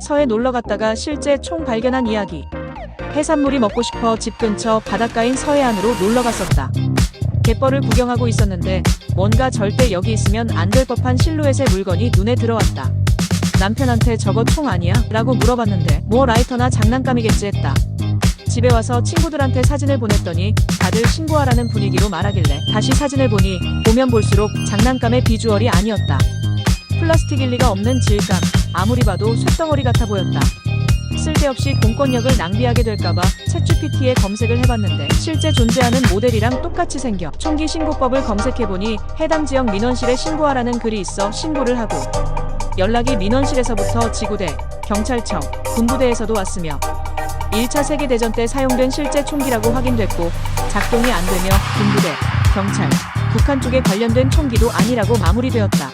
서해 놀러 갔다가 실제 총 발견한 이야기. 해산물이 먹고 싶어 집 근처 바닷가인 서해안으로 놀러 갔었다. 갯벌을 구경하고 있었는데 뭔가 절대 여기 있으면 안 될 법한 실루엣의 물건이 눈에 들어왔다. 남편한테 저거 총 아니야? 라고 물어봤는데 뭐 라이터나 장난감이겠지 했다. 집에 와서 친구들한테 사진을 보냈더니 다들 신고하라는 분위기로 말하길래 다시 사진을 보니 보면 볼수록 장난감의 비주얼이 아니었다. 플라스틱일 리가 없는 질감, 아무리 봐도 쇳덩어리 같아 보였다. 쓸데없이 공권력을 낭비하게 될까봐 챗GPT에 검색을 해봤는데 실제 존재하는 모델이랑 똑같이 생겨 총기 신고법을 검색해보니 해당 지역 민원실에 신고하라는 글이 있어 신고를 하고 연락이 민원실에서부터 지구대, 경찰청, 군부대에서도 왔으며 1차 세계대전 때 사용된 실제 총기라고 확인됐고 작동이 안 되며 군부대, 경찰, 북한 쪽에 관련된 총기도 아니라고 마무리되었다.